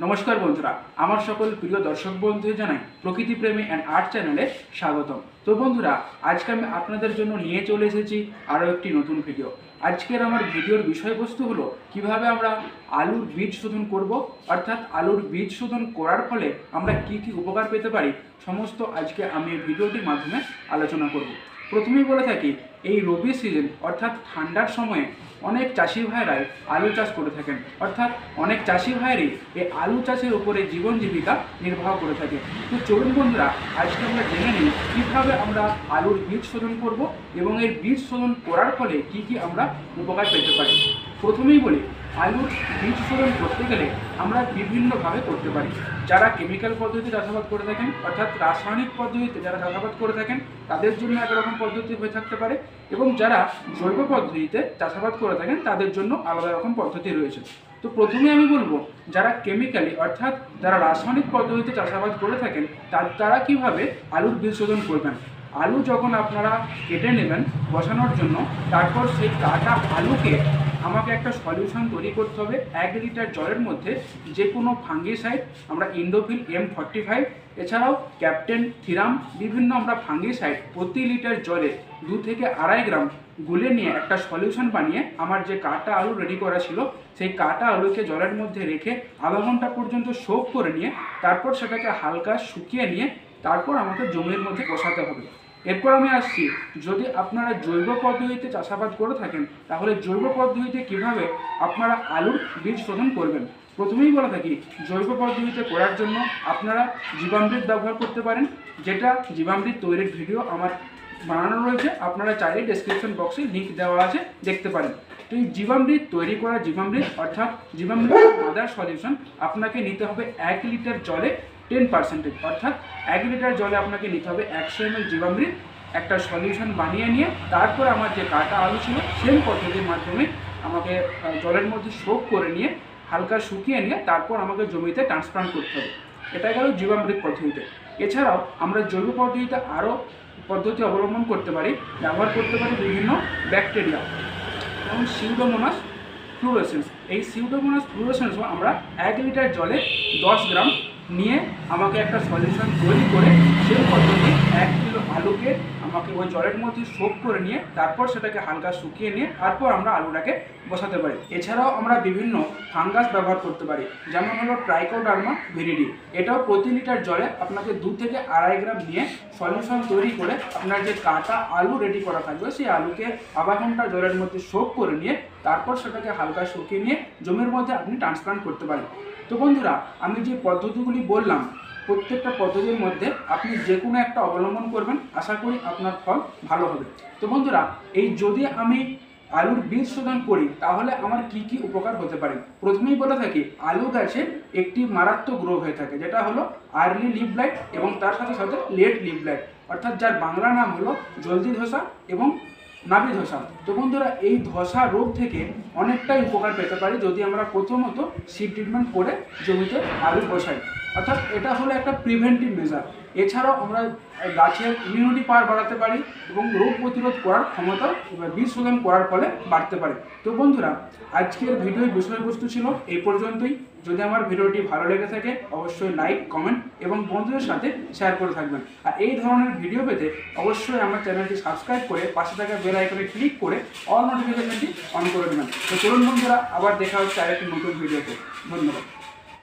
নমস্কার বন্ধুরা, আমার সকল প্রিয় দর্শক বন্ধু জানাই প্রকৃতি প্রেমী অ্যান্ড আর্ট চ্যানেলে স্বাগতম। তো বন্ধুরা, আজকে আমি আপনাদের জন্য নিয়ে চলে এসেছি আরও একটি নতুন ভিডিও আজকের আমার ভিডিওর বিষয়বস্তু হলো কীভাবে আমরা আলুর বীজ শোধন করব, অর্থাৎ আলুর বীজ শোধন করার ফলে আমরা কি কি উপকার পেতে পারি, সমস্ত আজকে আমি ভিডিওটির মাধ্যমে আলোচনা করব। প্রথমেই বলে থাকি এই রবি সিজন অর্থাৎ ঠান্ডার সময়ে অনেক চাষি ভাইরাই আলু চাষ করে থাকেন। অর্থাৎ অনেক চাষি ভাইরই এই আলু চাষের উপরে জীবন জীবিকা নির্বাহ করে থাকে। তো চলুন বন্ধুরা, আজকে আমরা জেনে নিই কীভাবে আমরা আলুর বীজ শোধন করব এবং এর বীজ শোধন করার ফলে কি কি আমরা উপকার পেতে পারি। প্রথমেই বলি, আলুর বীজ শোধন করতে গেলে আমরা বিভিন্নভাবে করতে পারি। যারা কেমিক্যাল পদ্ধতিতে চাষাবাদ করে থাকেন, অর্থাৎ রাসায়নিক পদ্ধতিতে যারা চাষাবাদ করে থাকেন, তাদের জন্য একরকম পদ্ধতি হয়ে থাকতে পারে। এবং যারা জৈব পদ্ধতিতে চাষাবাদ করে থাকেন, তাদের জন্য আলাদা রকম পদ্ধতি রয়েছে। তো প্রথমে আমি বলব, যারা কেমিক্যালি অর্থাৎ যারা রাসায়নিক পদ্ধতিতে চাষাবাদ করে থাকেন, তার, তারা কীভাবে আলুর বীজ শোধন করবেন? আলু যখন আপনারা কেটে নেবেন বসানোর জন্য, তারপর সেই কাটা আলুকে আমাকে একটা সলিউশন তৈরি করতে হবে। এক লিটার জলের মধ্যে যে কোনো ফাঙ্গিসাইড আমরা ইন্ডোফিল এম ফর্টি ফাইভ এছাড়াও ক্যাপ্টেন থিরাম বিভিন্ন আমরা ফাঙ্গিসাইড প্রতি লিটার জলে দু থেকে আড়াই গ্রাম গুলে নিয়ে একটা সলিউশন বানিয়ে আমার যে কাটা আলু রেডি করা ছিল, সেই কাটা আলুকে জলের মধ্যে রেখে আধা ঘণ্টা পর্যন্ত সোপ করে নিয়ে, তারপর সেটাকে হালকা শুকিয়ে নিয়ে, তারপর আমাকে জমির মধ্যে বসাতে হবে। এরপর আমি আসছি। যদি আপনারা জৈব পদ্ধতিতে চাষাবাদ করে থাকেন, তাহলে জৈব পদ্ধতিতে কীভাবে আপনারা আলুর বীজ শোধন করবেন? প্রথমেই বলে থাকি, জৈব পদ্ধতিতে করার জন্য আপনারা জীবামৃত ব্যবহার করতে পারেন, যেটা জীবামৃত তৈরির ভিডিও আমার বানানো রয়েছে, আপনারা চাইলে ডেসক্রিপশন বক্সে লিঙ্ক দেওয়া আছে, দেখতে পারেন। তো এই জীবামৃত তৈরি করা জীবামৃত, অর্থাৎ জীবামৃত মাদার সলিউশন আপনাকে নিতে হবে এক লিটার জলে টেন পার্সেন্টেজ অর্থাৎ এক লিটার জলে আপনাকে নিতে হবে একশো এমএল জীবামৃত। একটা সলিউশন বানিয়ে নিয়ে, তারপর আমার যে কাটা আলু ছিল সেম পদ্ধতির মাধ্যমে আমাকে জলের মধ্যে সোপ করে নিয়ে, হালকা শুকিয়ে নিয়ে, তারপর আমাকে জমিতে ট্রান্সপ্লান্ট করতে হবে। এটা গেল জীবামৃত পদ্ধতিতে। এছাড়াও আমরা জৈব পদ্ধতিতে আরও পদ্ধতি অবলম্বন করতে পারি, ব্যবহার করতে পারি বিভিন্ন ব্যাকটেরিয়া। এবং সিউডোমোনাস ফ্লুরোসেন্স। এই সিউডোমোনাস ফ্লুরোসেন্সও আমরা এক লিটার জলে দশ গ্রাম নিয়ে আমাকে একটা সলিউশন তৈরি করে সেই পদ্ধতি এক কিলো আলুকে আমাকে ওই জলের মধ্যে সোপ করে নিয়ে তারপর সেটাকে হালকা শুকিয়ে নিয়ে তারপর আমরা আলুটাকে বসাতে পারি। এছাড়াও আমরা বিভিন্ন ফাঙ্গাস ব্যবহার করতে পারি, যেমন হলো ট্রাইকোডার্মা ভেরিডি এটাও প্রতি লিটার জলে আপনাকে দু থেকে আড়াই গ্রাম নিয়ে সলিউশন তৈরি করে আপনার যে কাটা আলু রেডি করা থাকবে, সেই আলুকে আধা ঘণ্টা জলের মধ্যে সোপ করে নিয়ে তারপর সেটাকে হালকা শুকিয়ে নিয়ে জমির মধ্যে আপনি ট্রান্সপ্লান্ট করতে পারেন। তো বন্ধুরা, আমি যে পদ্ধতিগুলি বললাম, প্রত্যেকটা পদ্ধতির মধ্যে আপনি যে কোনো একটা অবলম্বন করবেন। আশা করি আপনার ফল ভালো হবে। তো বন্ধুরা, এই যদি আমি আলুর বীজ শোধন করি, তাহলে আমার কি কি উপকার হতে পারে? প্রথমেই বলে থাকি, আলু গাছের একটি মারাত্মক রোগ হয়ে থাকে, যেটা হলো আর্লি লিভ লাইট এবং তার সাথে সাথে লেট লিভ লাইট অর্থাৎ যার বাংলা নাম হলো জলদি ধসা এবং নাভি ধসা। তো বন্ধুরা, এই ধসা রোগ থেকে অনেকটাই উপকার পেতে পারি যদি আমরা প্রথমত সিড ট্রিটমেন্ট করে জমিতে আলু বসাই। অর্থাৎ এটা হলো একটা প্রিভেন্টিভ মেজার এছাড়াও আমরা গাছের ইমিউনিটি পাওয়ার বাড়াতে পারি এবং রোগ প্রতিরোধ করার ক্ষমতা বীজ শোধন করার ফলে বাড়তে পারে। তো বন্ধুরা, আজকের ভিডিওর বিষয়বস্তু ছিল এই পর্যন্তই। যদি আমার ভিডিওটি ভালো লেগে থাকে, অবশ্যই লাইক, কমেন্ট এবং বন্ধুদের সাথে শেয়ার করে থাকবেন। আর এই ধরনের ভিডিও পেতে অবশ্যই আমার চ্যানেলটি সাবস্ক্রাইব করে পাশে থাকা বেল আইকনে ক্লিক করে অল নোটিফিকেশনটি অন করে দেবেন। তো চলুন বন্ধুরা, আবার দেখা হচ্ছে আরেকটি নতুন ভিডিওতে। ধন্যবাদ।